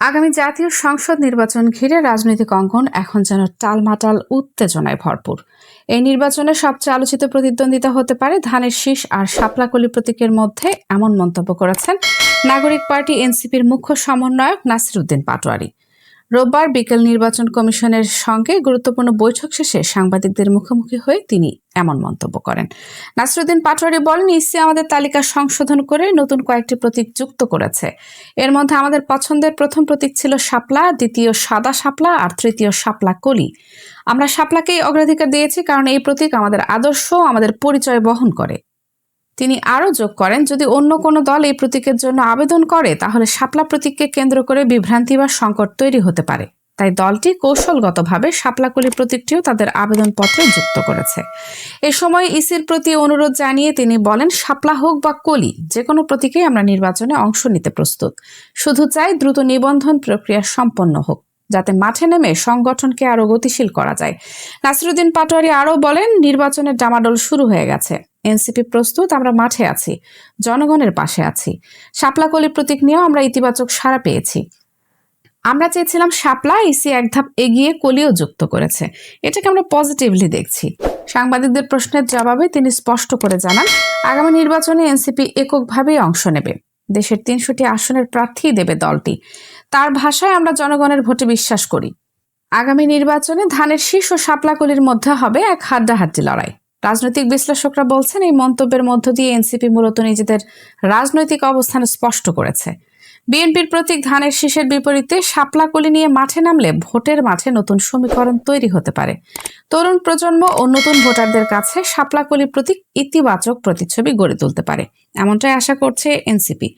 আগামী জাতীয় সংসদ নির্বাচন ঘিরে রাজনৈতিক অঙ্গন এখন যেন টালমাটাল, উত্তেজনায় ভরপুর। এই নির্বাচনে সবচেয়ে আলোচিত প্রতিদ্বন্দ্বিতা হতে পারে ধানের শীষ আর শাপলাকলি প্রতীকের মধ্যে এমন মন্তব্য করেছেন নাগরিক পার্টি এনসিপির মুখ্য সমন্বয়ক নাসিরুদ্দিন পাটোয়ারি। রোববার বিকেল নির্বাচন কমিশনের সঙ্গে গুরুত্বপূর্ণ বৈঠক শেষে সাংবাদিকদের মুখোমুখি হয়ে তিনি এমন মন্তব্য করেন। নাসরুদ্দিন পাটোয়ারি বলেন ইসি আমাদের তালিকা সংশোধন করে নতুন কয়েকটি প্রতীক যুক্ত করেছে। এর মধ্যে আমাদের পছন্দের প্রথম প্রতীক ছিল শাপলা, দ্বিতীয় সাদা শাপলা আর তৃতীয় শাপলা কলি। আমরা শাপলাকেই অগ্রাধিকার দিয়েছি কারণ এই প্রতীক আমাদের আদর্শ, আমাদের পরিচয় বহন করে। তিনি আরও যোগ করেন, যদি অন্য কোনো দল এই প্রতীকের জন্য আবেদন করে, তাহলে শাপলা প্রতীককে কেন্দ্র করে বিভ্রান্তি বা সংকট তৈরি হতে পারে। তাই দলটি কৌশলগতভাবে শাপলাকলি প্রতীকটিও তাদের আবেদনপত্রে যুক্ত করেছে। এ সময় ইসির প্রতি অনুরোধ জানিয়ে তিনি বলেন, শাপলা হোক বা কলি, যে কোনো প্রতীকেই আমরা নির্বাচনে অংশ নিতে প্রস্তুত। শুধু চাই দ্রুত নিবন্ধন প্রক্রিয়া সম্পন্ন হোক, যাতে মাঠে নেমে সংগঠনকে আরও গতিশীল করা যায়। নাসিরুদ্দিন পাটোয়ারি আরও বলেন, নির্বাচনের ডামাডোল শুরু হয়ে গেছে। এনসিপি প্রস্তুত, আমরা মাঠে আছি, জনগণের পাশে আছি। শাপলাকলি প্রতীক নিয়েও আমরা ইতিবাচক সাড়া পেয়েছি। আমরা চেয়েছিলাম শাপলা ইসি এক ধাপ এগিয়ে কলিও যুক্ত করেছে। এটাকে আমরা পজিটিভলি দেখছি। সাংবাদিকদের প্রশ্নের জবাবে তিনি স্পষ্ট করে জানান, আগামী নির্বাচনে এনসিপি এককভাবেই অংশ নেবে। দেশের তিনশোটি আসনের প্রার্থী দেবে দলটি। তার ভাষায় আমরা জনগণের ভোটে বিশ্বাস করি। আগামী নির্বাচনে ধানের শীর্ষ শাপলাকলির মধ্যে হবে এক হাড্ডাহাড্ডি লড়াই। রাজনৈতিক বিশ্লেষকরা বলছেন, এই মন্তব্যের মধ্য দিয়ে এনসিপি মূলত নিজেদের রাজনৈতিক অবস্থান স্পষ্ট করেছে। বিএনপির প্রতীক ধানের শীষের বিপরীতে শাপলাকলি নিয়ে মাঠে নামলে ভোটের মাঠে নতুন সমীকরণ তৈরি হতে পারে। তরুণ প্রজন্ম ও নতুন ভোটারদের কাছে শাপলাকলি প্রতীক ইতিবাচক প্রতিচ্ছবি গড়ে তুলতে পারে, এমনটাই আশা করছে এনসিপি।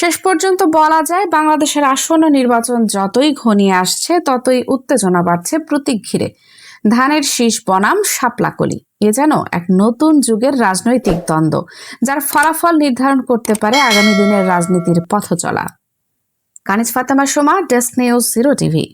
শেষ পর্যন্ত বলা যায়, বাংলাদেশের আসন্ন নির্বাচন যতই ঘনিয়ে আসছে, ততই উত্তেজনা বাড়ছে প্রতীক ঘিরে। ধানের শীষ বনাম শাপলাকলি এ যেন এক নতুন যুগের রাজনৈতিক দ্বন্দ্ব, যার ফলাফল নির্ধারণ করতে পারে আগামী দিনের রাজনীতির পথ চলা Kaniz Fatema Soma, desk news zero TV.